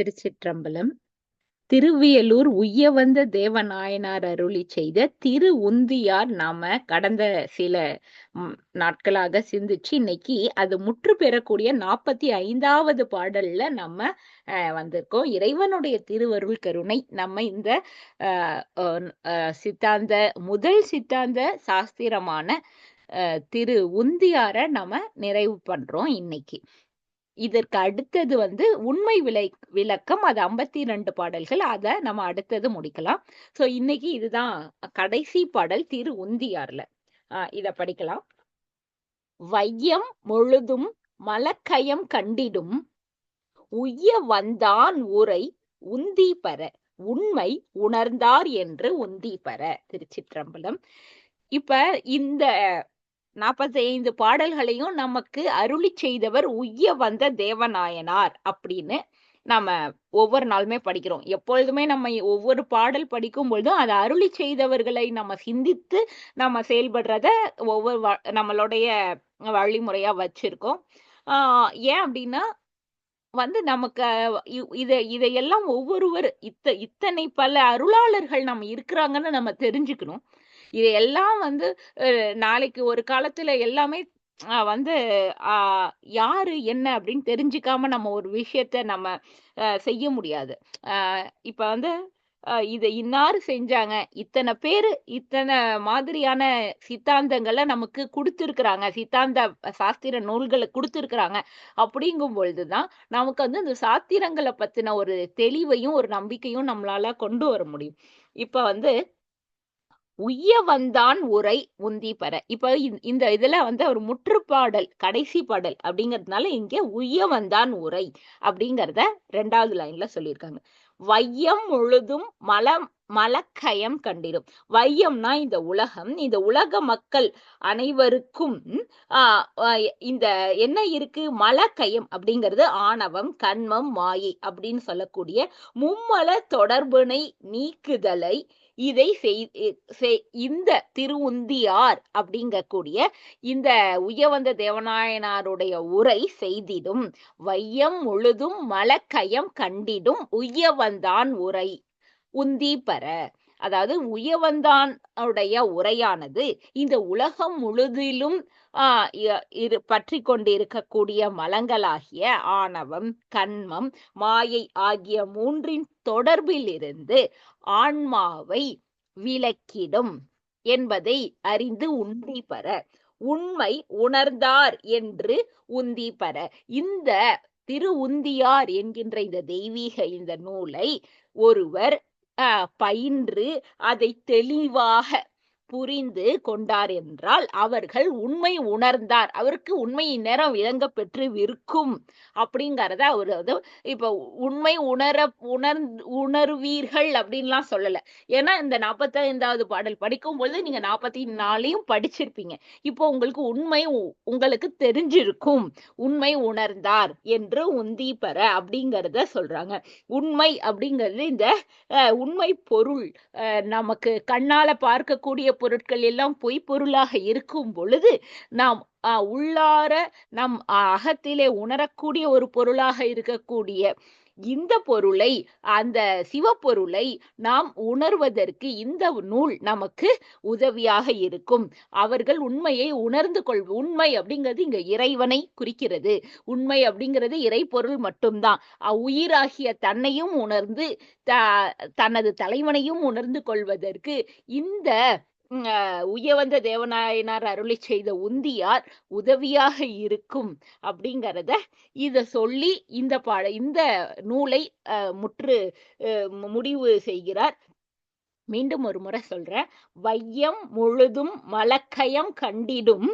திருச்சிற்றம்பலம். திருவியலூர் உய்யவந்த தேவநாயனார் அருளி செய்த திரு உந்தியார் நாம கடந்த சில நாட்களாக சிந்திச்சு இன்னைக்கு அது முற்று பெறக்கூடிய நாற்பத்தி ஐந்தாவது பாடல்ல நம்ம அஹ், வந்திருக்கோம். இறைவனுடைய திருவருள் கருணை. நம்ம இந்த சித்தாந்த முதல் சித்தாந்த சாஸ்திரமான அஹ், திரு உந்தியார நம்ம நிறைவு பண்றோம் இன்னைக்கு. இதற்கு அடுத்தது வந்து உண்மை விலை விளக்கம் அது ஐம்பத்தி ரெண்டு பாடல்கள். அதை நம்ம அடுத்தது முடிக்கலாம். சோ இன்னைக்கு இதுதான் கடைசி பாடல் திரு உந்தியார்ல. ஆஹ் இத படிக்கலாம். வையம் முழுதும் மலக்கயம் கண்டிடும். உய்ய வந்தான் உரை உந்தி பெற. உண்மை உணர்ந்தார் என்று உந்தி பெற. திருச்சிற்றம்பலம். இப்ப இந்த நாற்பத்தி ஐந்து பாடல்களையும் நமக்கு அருளி செய்தவர் உய்ய வந்த தேவநாயனார் அப்படின்னு நம்ம ஒவ்வொரு நாளுமே படிக்கிறோம். எப்பொழுதுமே நம்ம ஒவ்வொரு பாடல் படிக்கும் பொழுதும் அதை அருளி செய்தவர்களை நம்ம சிந்தித்து நம்ம செயல்படுறத ஒவ்வொரு வ- நம்மளுடைய வழிமுறையா வச்சிருக்கோம். ஆஹ் ஏன் அப்படின்னா வந்து நமக்கு இதை இத இதையெல்லாம் ஒவ்வொருவர் இத்த இத்தனை பல அருளாளர்கள் நம்ம இருக்கிறாங்கன்னு நம்ம தெரிஞ்சுக்கணும். இதையெல்லாம் வந்து அஹ், நாளைக்கு ஒரு காலத்துல எல்லாமே வந்து ஆஹ், யாரு என்ன அப்படின்னு தெரிஞ்சுக்காம நம்ம ஒரு விஷயத்த நம்ம அஹ், செய்ய முடியாது. ஆஹ், இப்ப வந்து இதை இன்னாரு செஞ்சாங்க இத்தனை பேரு இத்தனை மாதிரியான சித்தாந்தங்களை நமக்கு கொடுத்துருக்குறாங்க சித்தாந்த சாஸ்திர நூல்களை கொடுத்துருக்குறாங்க அப்படிங்கும் பொழுதுதான் நமக்கு வந்து இந்த சாத்திரங்களை பத்தின ஒரு தெளிவையும் ஒரு நம்பிக்கையும் நம்மளால கொண்டு வர முடியும். இப்ப வந்து உய்ய வந்தான் உரை உந்தி பெற. இப்ப இந்த- இந்த இதுல வந்து ஒரு முற்றுப்பாடல் கடைசி பாடல் அப்படிங்கறதுனால இங்க உய்ய வந்தான் உரை அப்படிங்கறத ரெண்டாவது லைன்ல சொல்லியிருக்காங்க. வையம் முழுதும் மலம் மலக்கயம் கண்டிடும் வையம்னா இந்த உலகம் இந்த உலக மக்கள் அனைவருக்கும் இந்த என்ன இருக்கு? மலக்கயம் அப்படிங்கிறது ஆணவம் கண்மம் மாயை அப்படின்னு சொல்லக்கூடிய மும்மல தொடர்பினை நீக்குதலை இதை செய்- இந்த திருவுந்தியார் அப்படிங்கக்கூடிய இந்த உயவந்த தேவநாயனாருடைய உரை செய்திடும். வையம் முழுதும் மலக்கயம் கண்டிடும் உய்யவந்தான் உரை. உந்தி பெற அதாவது உயவந்தான் உடைய உரையானது இந்த உலகம் முழுதிலும் ஆஹ் இரு பற்றி கொண்டிருக்கக்கூடிய மலங்களாகிய ஆணவம் கண்மம் மாயை ஆகிய மூன்றின் தொடர்பிலிருந்து ஆன்மாவை விலக்கிடும் என்பதை அறிந்து உண்மை பெற. உண்மை உணர்ந்தார் என்று உந்தி பெற. இந்த திரு உந்தியார் என்கின்ற இந்த தெய்வீக இந்த நூலை ஒருவர் பயின்று அதை தெளிவாக புரிந்து கொண்டார் என்றால் அவர்கள் உண்மை உணர்ந்தார். அவருக்கு உண்மை நேரம் விளங்க பெற்று இருக்கும் அப்படிங்கறத அவர் வந்து இப்ப உண்மை உணர உணர் உணர்வீர்கள் அப்படின்லாம் சொல்லல. ஏன்னா இந்த நாற்பத்தைந்தாவது பாடல் படிக்கும் பொழுது நீங்க நாற்பத்தி நாலையும் படிச்சிருப்பீங்க. இப்போ உங்களுக்கு உண்மை உங்களுக்கு தெரிஞ்சிருக்கும். உண்மை உணர்ந்தார் என்று உந்தி பெற அப்படிங்கறத சொல்றாங்க. உண்மை அப்படிங்கிறது இந்த அஹ், உண்மை பொருள் அஹ், நமக்கு கண்ணால பார்க்கக்கூடிய பொருட்கள் எல்லாம் பொய் பொருளாக இருக்கும் பொழுது நாம் உள்ளார நம் அகத்திலே உணரக்கூடிய ஒரு பொருளாக இருக்கக்கூடிய இந்த பொருளை அந்த சிவப்பொருளை நாம் உணர்வதற்கு இந்த நூல் நமக்கு உதவியாக இருக்கும். அவர்கள் உண்மையை உணர்ந்து கொள் உண்மை அப்படிங்கிறது இங்க இறைவனை குறிக்கிறது. உண்மை அப்படிங்கிறது இறைப்பொருள் மட்டும்தான். உயிராகிய தன்னையும் உணர்ந்து த- தனது தலைவனையும் உணர்ந்து கொள்வதற்கு இந்த உயவந்த தேவநாயனார் அருளி செய்த உந்தியார் உதவியாக இருக்கும் அப்படிங்கிறத இத சொல்லி இந்த பாட இந்த நூலை முற்று முடிவு செய்கிறார். மீண்டும் ஒரு முறை சொல்றேன். வையம் முழுதும் மலக்கயம் கண்டிடும்.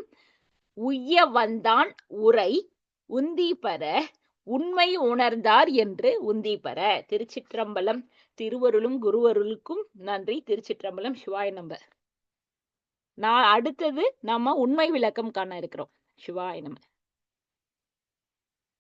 உய்ய வந்தான் உரை உந்தி பெற. உண்மை உணர்ந்தார் என்று உந்தி பெற. திருச்சிற்றம்பலம் திருவருளும் குருவருளுக்கும் நன்றி. திருச்சிற்றம்பலம் சிவாய நம்பர் நான் அடுத்தது நம்ம உண்மை விளக்கம் காண இருக்கிறோம். சிவாய நம்ம